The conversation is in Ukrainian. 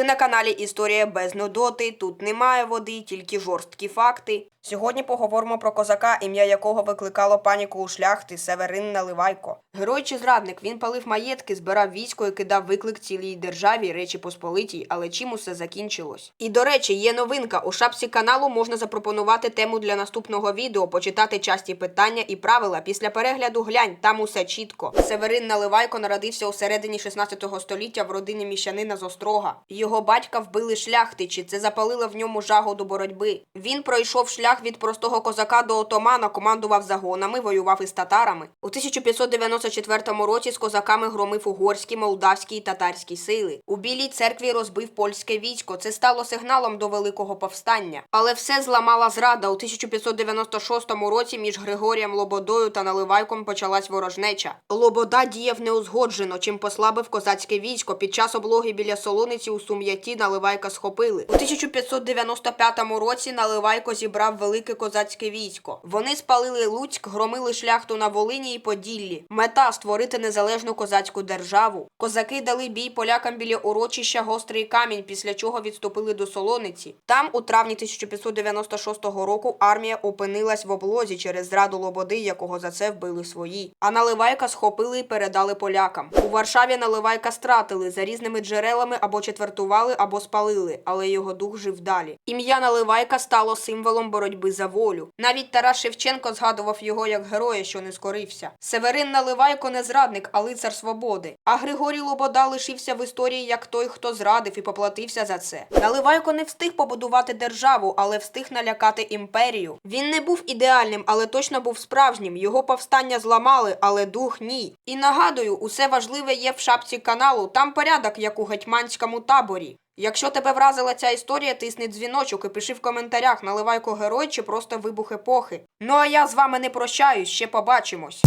Ти на каналі Історія без нудоти. Тут немає води, тільки жорсткі факти. Сьогодні поговоримо про козака, ім'я якого викликало паніку у шляхти Северин Наливайко. Герой чи зрадник він палив маєтки, збирав військо і кидав виклик цілій державі Речі Посполитій, але чим усе закінчилось? І до речі, є новинка. У шапці каналу можна запропонувати тему для наступного відео, почитати часті питання і правила. Після перегляду глянь, там усе чітко. Северин Наливайко народився у середині 16 століття в родині міщанина з Острога. Його батька вбили шляхтичі. Це запалило в ньому жагу до боротьби. Він пройшов шлях від простого козака до отомана, командував загонами, воював із татарами. У 1594 році з козаками громив угорські, молдавські і татарські сили. У Білій церкві розбив польське військо. Це стало сигналом до великого повстання. Але все зламала зрада. У 1596 році між Григорієм Лободою та Наливайком почалась ворожнеча. Лобода діяв неузгоджено, чим послабив козацьке військо. Під час облоги біля Солониці у Сум'яті Наливайка схопили. У 1595 році Наливайко зібрав велике козацьке військо. Вони спалили Луцьк, громили шляхту на Волині і Поділлі. Мета створити незалежну козацьку державу. Козаки дали бій полякам біля урочища Гострий камінь, після чого відступили до Солониці. Там, у травні 1596 року, армія опинилась в облозі через зраду Лободи, якого за це вбили свої. А Наливайка схопили і передали полякам. У Варшаві Наливайка стратили за різними джерелами або четвертували, або спалили, але його дух жив далі. Ім'я Наливайка стало символом боротьби за волю. Навіть Тарас Шевченко згадував його як героя, що не скорився. Северин Наливайко не зрадник, а лицар свободи. А Григорій Лобода лишився в історії як той, хто зрадив і поплатився за це. Наливайко не встиг побудувати державу, але встиг налякати імперію. Він не був ідеальним, але точно був справжнім. Його повстання зламали, але дух ні. І нагадую, усе важливе є в шапці каналу. Там порядок, як у гетьманському таборі. Якщо тебе вразила ця історія, тисни дзвіночок і пиши в коментарях, наливайко герой чи просто вибух епохи. Ну а я з вами не прощаюсь, ще побачимось.